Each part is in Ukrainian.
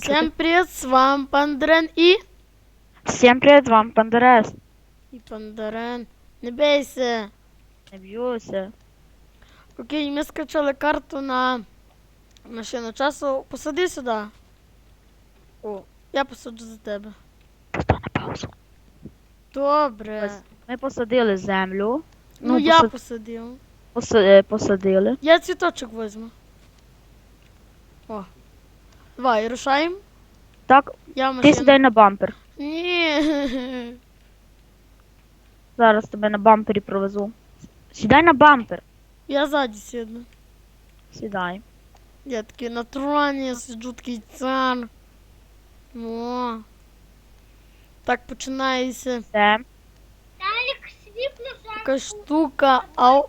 тебе Всем привет, с вами Пандрен и... Всім привіт, вам Пандерес. И Пандрен. Не бейся. Не б'юся. Окей, ми скачали карту на машину часу. Посади сюди. О, я посаджу за тебе. Постав на паузу. Добре. Ми посадили землю. Ну, ну, я посад- посадив. Поса- е, посадили. Я цвіточок возьму. Давай, рушаємо. Так, Я ти машину. сідай на бампер. Ні. Зараз тебе на бампері провезу. Сідай на бампер. Я ззаді сіду. Сідай. Я такий на троні сиджу такий цар. О. Так починається Все. така штука. А... о-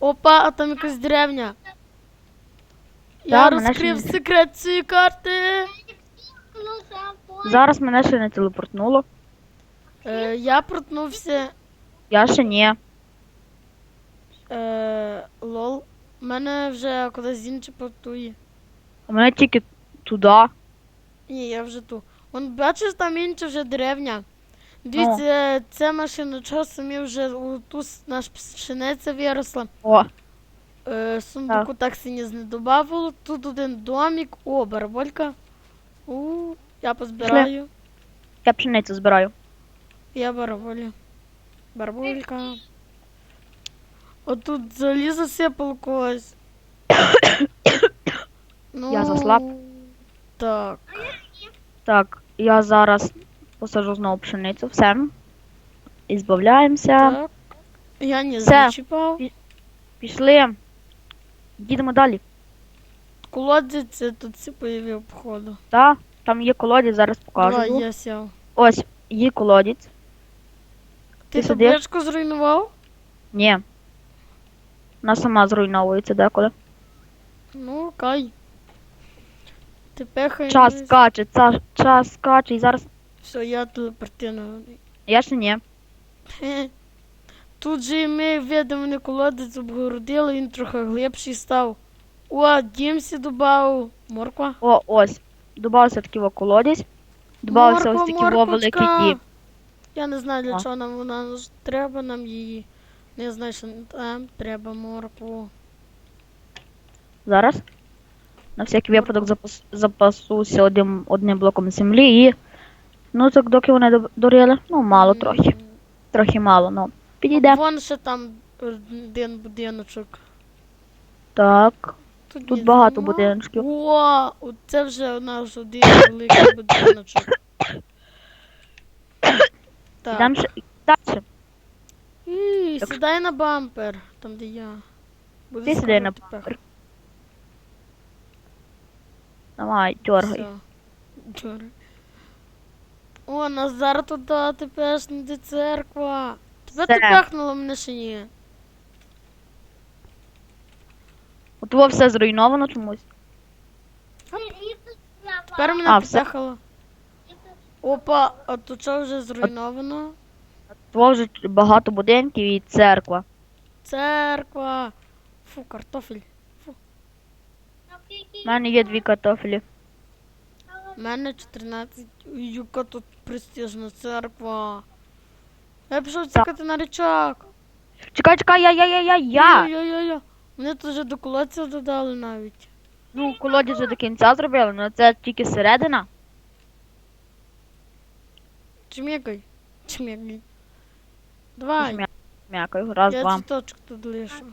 Опа, а там якась деревня. Я Да, розкрив ще секрет цієї карти. Зараз мене ще не телепортнуло. Е, я протнувся. Я ще ні. Е, лол. Мене вже кудись інше портує. У мене тільки туди. Ні, я вже ту. Вон бачиш, там інша вже деревня. Дивіться, це машина часу ми вже у ту наш пшениця виросла. О, Е, сундуку так сині не добавило. Тут один домик. О, бараболька. У, я позбираю. я пшеницю збираю. Я бараболю. Бараболька. Отут залізо сипало когось. ну, Я заслаб. Так. Так, я зараз посажу знову пшеницю. Все. І збавляємося. Так. Я не зачіпав. Пішли. Їдемо далі. Колодязь це тут все появив, походу. Та, там є колодязь, зараз покажу. Давай, я сяв. Ось, є колодязь. Ти Ти сидиш? табличку зруйнував? Ні. Вона сама зруйновується деколи. Ну, кай. Ти пехай. Час скаче, ца- час скаче, і зараз. Все, я телепортирований. Я ще ні. Хе. Тут же і ми видимо колодець обгородили, він трохи глибший став. О, дімсі додав. Морква. О, ось. Добавився такий колодязь. Добавився ось такий великий дім. Я не знаю, для А. чого нам вона нуж- треба нам її. Не знаю, що там треба моркву. Зараз. На всякий випадок запас, запасуся одним, одним блоком землі і. Ну так доки вони до- доріли. Ну, мало трохи. Трохи мало, ну. Підійде. Вон ще там один будиночок. Так. Тут, Тут багато нема. будиночків. О, це вже наш один великий будиночок. Так. Ідемо ще. Далі. І, Так. сідай на бампер, там де я. Буде Ти сідай на тепер. бампер. Давай, дергай. Все. Дьоргай. О, Назар туди, тепер не церква. Ти мене ще ні. От во все зруйновано чомусь. Тепер мене А, все. Опа, а тут що вже зруйновано? Во вже багато будинків і церква. Церква. Фу, картофель. У мене є дві картофелі. У мене 14. Ой, Яка тут престижна церква. Я пішов цікати на річак. Чекай, чекай, я, я, я, я, я. Я-я-я. Мене тут вже до колодця додали навіть. Ну, колодязь вже до кінця зробили, але це тільки середина. Чмекай. Чмекай. Давай. М'я- М'якою. Раз, я два. цвіточок тут лишу.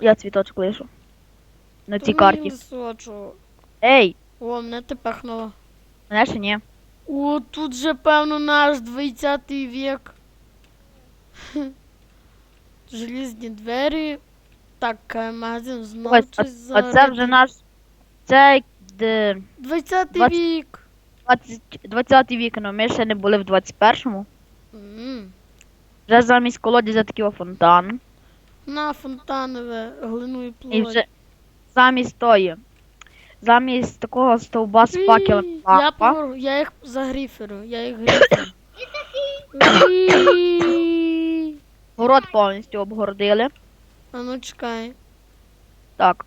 Я цвіточок лишу. На цій Тут карті. мій лисочок. Ей, О, мене ти пехнуло. мене ще ні. О, тут же, певно, наш 20 вік. Желізні двері. Так, е, магазин знову Ось, а, щось а це вже наш. Це де 20 двадцять- вік. 20, 20 вік, але ми ще не були в 21-му. М. Вже замість колодязя такий фонтан. На фонтанове глину і І вже замість тої. Замість такого стовба з факелом. Я, повор... я їх загріферу, я їх гріферу. Город повністю обгородили. А ну чекай. Так.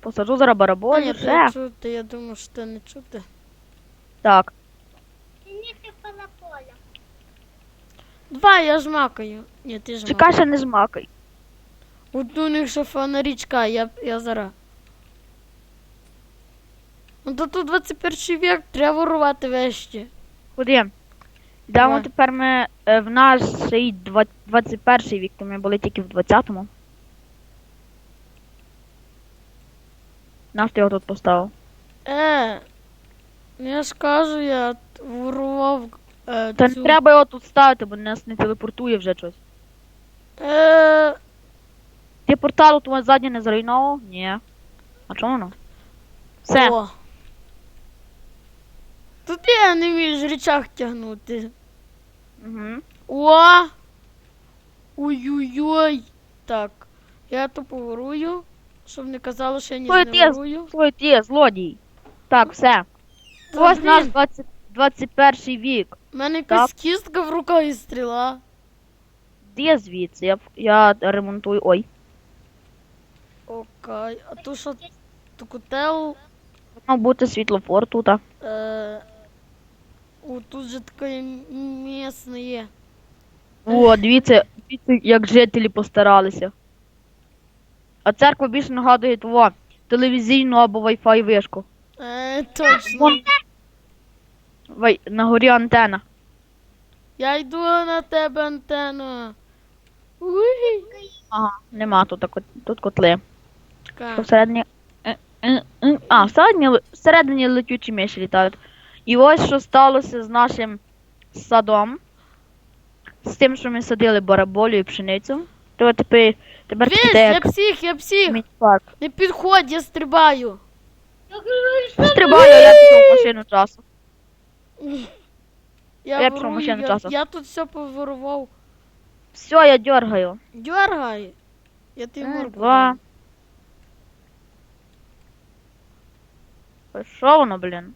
Посаджу зараз А, бараболю, ні, все. чути, я думаю, що ти не чути. Так. Два, я жмакаю. Ні, ти жмакай. Чекай, ще не змакай. От у них ще фонарічка, я, я зараз. Ну то тут 21 вік, треба ворувати вещі. Куди? Йдемо Давай. тепер ми е, в цей два- 21 вік, то ми були тільки в 20-му. Наш ти його тут поставив. Е, ну я ж кажу, я ворував е, Та цю... не треба його тут ставити, бо нас не телепортує вже щось. Е, Ти портал у вас ззаді не зруйновував? Ні. А чому воно? Все. О. Тут я не вмію жрічах тягнути. Угу. О! Ой-ой-ой. Так, я то поворую, щоб не казало, що я не ворую. Ой, ти, злодій. Так, все. Та, Ось наш 20, 21 вік. У мене якась кістка в руках і стріла. Де звідси? Я, я ремонтую. Ой. Окей, а то що то котел. Мав бути світлофор тут. Е... О, тут же таке місце є. О, дивіться, дивіться, як жителі постаралися. А церква більше нагадує того телевізійну або Wi-Fi вишку. Е, точно. Вай, на горі антена. Я йду на тебе антенна. Уй. Ага, нема тут, так тут котли. Чекай. Всередині. е, е, е, А, всередині, всередині летючі миші літають. І ось що сталося з нашим садом. З тим, що ми садили бараболю і пшеницю. То тепер, тепер Дивись, піде я як псих, я псих. міні-парк. Не підходь, я стрибаю. Стрибаю, я пішов в машину часу. Я, Я пішов в машину я, часу. я тут все поворував. Все, я дергаю. Дергай. Я тобі Е, два. Ой, Що воно, блін?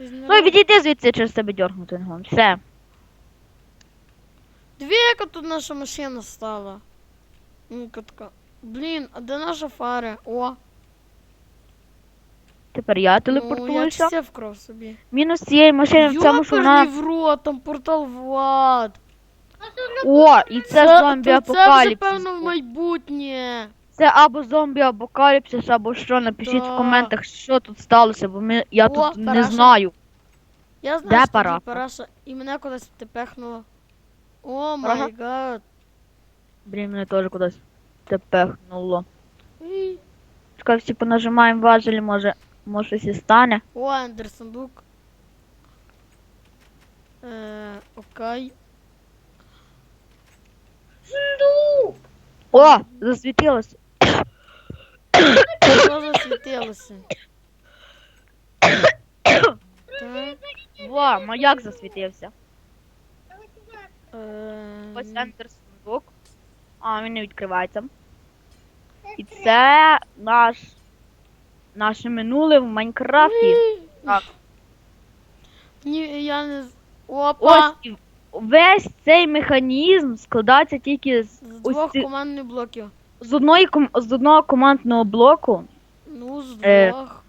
Ну і відійди звідси через тебе дергнути. Все. Дві, яка тут наша машина стала. Ну-ка. Блін, а де наша фара? О, Тепер я ну я телепортуюся. все вкрав собі. Мінус цієї машини в цьому, що вона. В рот, там портал в ад. О, і це зомбі то Це вже, певно, в майбутнє. Це або зомбі апокаліпсис, або що. Напишіть в коментах, що тут сталося, бо ми, я О, тут не параша. знаю. Я знаю, Де що тут параша? параша. І мене кудись тепехнуло. О май гад. Блін, мене теж кудись тепехнуло. Ій. Чекай, всі понажимаємо важелі, може, може щось і стане. О, Ендер сундук. Е, окей. О, засвітилося. Що засвітилося? Так. Во, маяк засвітився. Е, Ось ентер сундук. А, він не відкривається. І це наш. Наше минуле в Майнкрафті. Так. Ні, я не... з- Опа! Ось і весь цей механізм складається тільки з, З ось двох ці- командних блоків. З, одної, ком- з одного командного блоку. Ну, з Е. двох.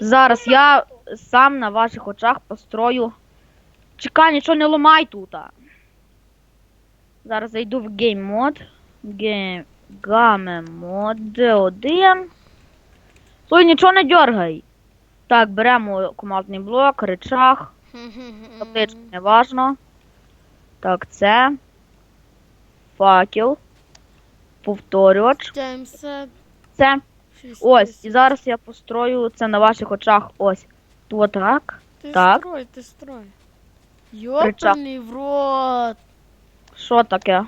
Зараз я сам на ваших очах построю. Чекай, нічого не ламай тут. Зараз зайду в Game Mode. Game Game Mode 1. Ой, нічого не дергай. Так, беремо командний блок, речах. Табличку не важно. Так, це. Факел. Повторювач. Таймсет. Це. Ось. І зараз я построю це на ваших очах. Ось. Тут так. Ти так. строй, ти строй. Йоперний в рот. Що таке?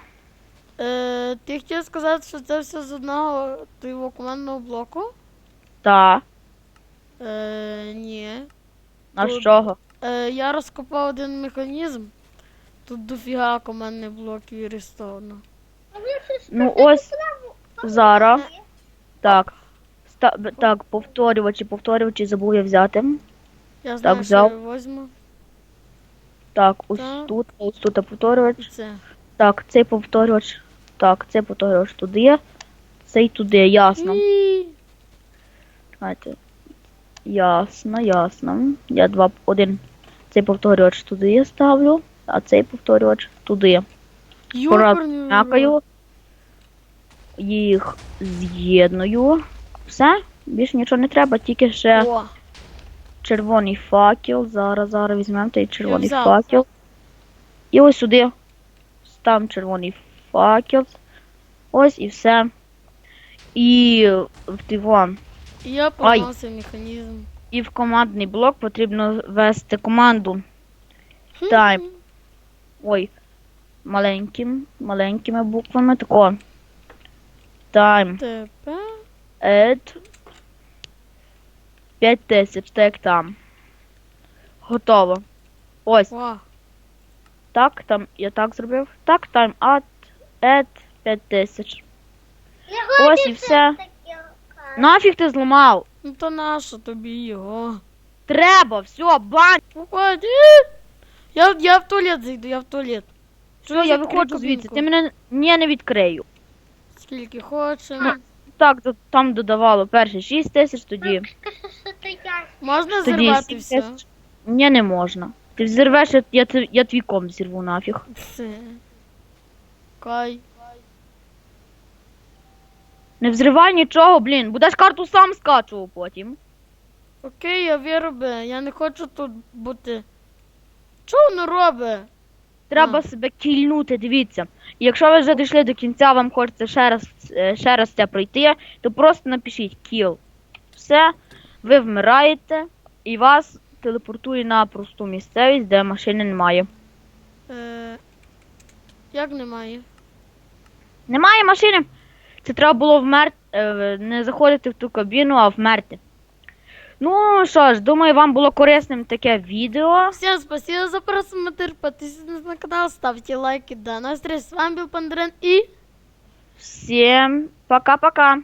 Е, ти хотів сказати, що це все з одного твого командного блоку? Та. Е, ні. На Тут- чого? Е, я розкопав один механізм. Тут дофіга командних блоків і рестовано. Ну ось. Зараз. Так. Ста- так, повторювачі, повторювачі забув я взяти. Я знаю, взяв. що я возьму. Так, ось Так. тут, ось тут повторювач. Це. Так, цей повторювач. Так, цей повторювач туди. Цей туди, ясно. І... Знаєте. Ясно, ясно. Я два один. Цей повторювач туди ставлю, а цей повторювач туди. Йокарний рот. Мякаю. Їх з'єдную. Все, більше нічого не треба, тільки ще О, червоний факел. Зараз, зараз візьмемо той червоний взяв. факел. І ось сюди ставимо червоний факел. Ось і все. І в тивон. я поламався механізм. І в командний блок потрібно ввести команду. Тайм. Ой. Маленьким, маленькими буквами. Тако. Time Тепер. add 5000, так там. Готово. Ось. О, Так, там я так зробив. Так, time add, add 5000. Ось і все. Нафіг ти зламав? ну то нащо тобі його? Треба, все, бань. Уходи! Я, я в туалет зайду, я в туалет. Все, Чого я виходжу звідси. Ти мене ні, не відкрию. Скільки хочемо. Так, то- там додавало перше 6 тисяч, тоді. Можна Тоді зірвати 7 все. тисяч. Ні, не можна. Ти взірвеш, я, я, т- я твій комп зірву нафіг. Все. Кай. Не взривай нічого, блін, будеш карту сам скачував потім. Окей, я вироби. Я не хочу тут бути. Чого воно робить? Треба А. себе кільнути, дивіться. І якщо ви вже дійшли до кінця, вам хочеться ще раз, е, ще раз це пройти, то просто напишіть кіл. Все, ви вмираєте, і вас телепортує на просту місцевість, де машини немає. Е, як немає? Немає машини. Це треба було вмер... е, не заходити в ту кабіну, а вмерти. Ну що ж, думаю, вам було корисним таке відео. Всем спасибо за просмотр. Подписывайтесь на канал, ставьте лайки. До новых встреч. С вами был Пандрен и... Всім пока-пока.